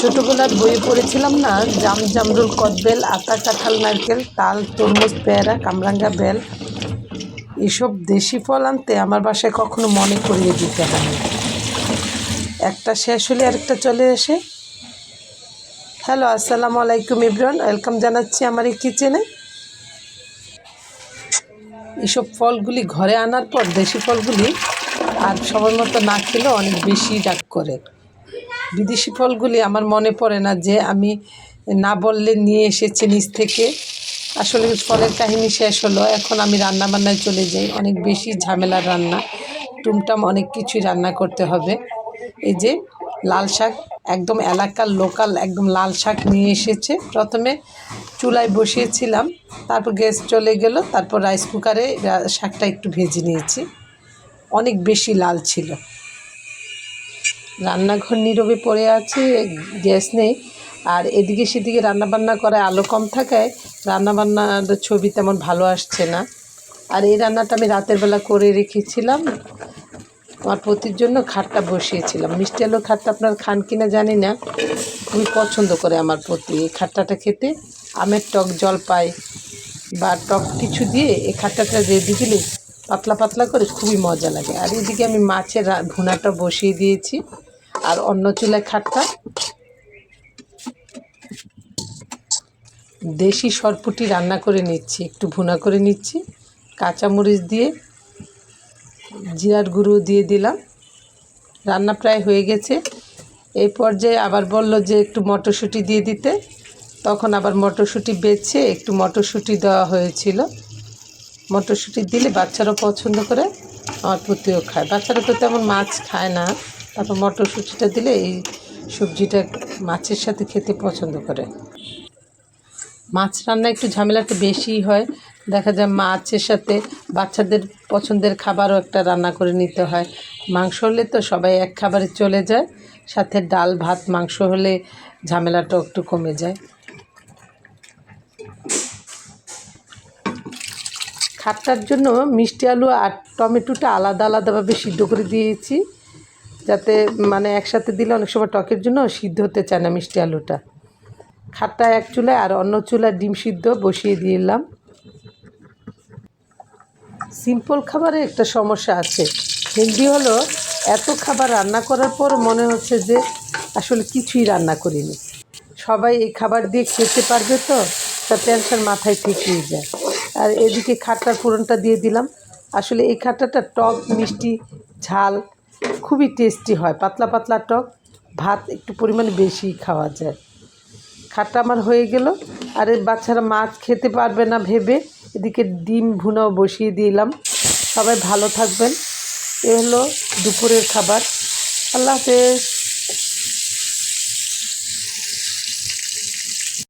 ছোটোবেলার বইয়ে পড়েছিলাম না, জাম জামরুল কদবেল, আতা কাঁঠাল নারকেল, তাল, তরমুজ, পেয়ারা, কামরাঙ্গা বেল, এসব দেশি ফল আনতে আমার বাসায় কখনো মনে করিয়ে দিতে হয় একটা শেষ হলে আরেকটা চলে আসে হ্যালো, আসসালামু আলাইকুম ইব্রান, ওয়েলকাম জানাচ্ছি আমার এই কিচেনে। এসব ফলগুলি ঘরে আনার পর দেশি ফলগুলি আর সময় মতো না খেলে অনেক বেশি ডাক করে। বিদেশি ফলগুলি আমার মনে পড়ে না যে আমি না বললে নিয়ে এসেছি নিজ থেকে। আসলে ফলের কাহিনী শেষ হলো, এখন আমি রান্না বান্নায় চলে যাই। অনেক বেশি ঝামেলার রান্না, টুমটাম অনেক কিছুই রান্না করতে হবে। এই যে লাল শাক, একদম এলাকার লোকাল একদম লাল শাক নিয়ে এসেছে। প্রথমে চুলায় বসিয়েছিলাম, তারপর গ্যাস চলে গেল, তারপর রাইস কুকারে শাকটা একটু ভেজে নিয়েছি। অনেক বেশি লাল ছিল। রান্নাঘর নীরবে পড়ে আছে, গ্যাস নেই। আর এদিকে সেদিকে রান্নাবান্না করে আলো কম থাকায় রান্নাবান্নার ছবি তেমন ভালো আসছে না। আর এই রান্নাটা আমি রাতের বেলা করে রেখেছিলাম। আমার পতির জন্য খাটটা বসিয়েছিলাম। মিষ্টি আলু খাটটা আপনার খান কিনা জানি না। খুবই পছন্দ করে আমার পতি এই খাট্টাটা খেতে। আমের টক জলপাই বা টক কিছু দিয়ে এই খাট্টাটা রেডি দিলে পাতলা পাতলা করে খুবই মজা লাগে। আর এদিকে আমি মাছের ভুনাটা বসিয়ে দিয়েছি। আর অন্য চুলায় খাটটা। দেশি সরপুটি রান্না করে নিচ্ছি, একটু ভুনা করে নিচ্ছি। কাঁচামরিচ দিয়ে জিরার গুঁড়ো দিয়ে দিলাম। রান্না প্রায় হয়ে গেছে। এই পর্যায়ে আবার বলল যে একটু মটরশুঁটি দিয়ে দিতে। তখন আবার মটরশুঁটি বেছে একটু মটরশুঁটি দেওয়া হয়েছিল। মটরশুঁটি দিলে বাচ্চারা পছন্দ করে, আমার পুত্রও খায়। বাচ্চারা তো তেমন মাছ খায় না। তারপর মটরশুঁটিটা দিলে এই সবজিটা মাছের সাথে খেতে পছন্দ করে। মাছ রান্না একটু ঝামেলাটা বেশি হয়। দেখা যায় মাছের সাথে বাচ্চাদের পছন্দের খাবারও একটা রান্না করে নিতে হয়। মাংস হলে তো সবাই এক খাবারে চলে যায়, সাথে ডাল, ভাত, মাংস হলে ঝামেলাটা একটু কমে যায়। খাটটার জন্য মিষ্টি আলু আর টমেটোটা আলাদা আলাদাভাবে সিদ্ধ করে দিয়েছি। যাতে মানে একসাথে দিলে অনেক সময় টকের জন্য সিদ্ধ হতে চায় না মিষ্টি আলুটা। খাটটা এক চুলায় আর অন্য চুলায় ডিম সিদ্ধ বসিয়ে দিলাম। সিম্পল খাবারে একটা সমস্যা আছে। হেলদি হলো এত খাবার রান্না করার পর মনে হচ্ছে যে আসলে কিছুই রান্না করিনি। সবাই এই খাবার দিয়ে খেতে পারবে তো? তা টেনশন মাথায় থেকেই যায়। আর এদিকে খাট্টার ফোড়নটা দিয়ে দিলাম। আসলে এই খাট্টাটা টক, মিষ্টি, ঝাল খুবই টেস্টি হয়, পাতলা পাতলা টক, ভাত একটু পরিমাণে বেশি খাওয়া যায়। খাটটা আমার হয়ে গেল, আর বাচ্চারা মাছ খেতে পারবে না ভেবে, এদিকে ডিম ভুনাও বসিয়ে দিলাম। সবাই ভালো থাকবেন। এ হলো দুপুরের খাবার। আল্লাহ হাফেজ।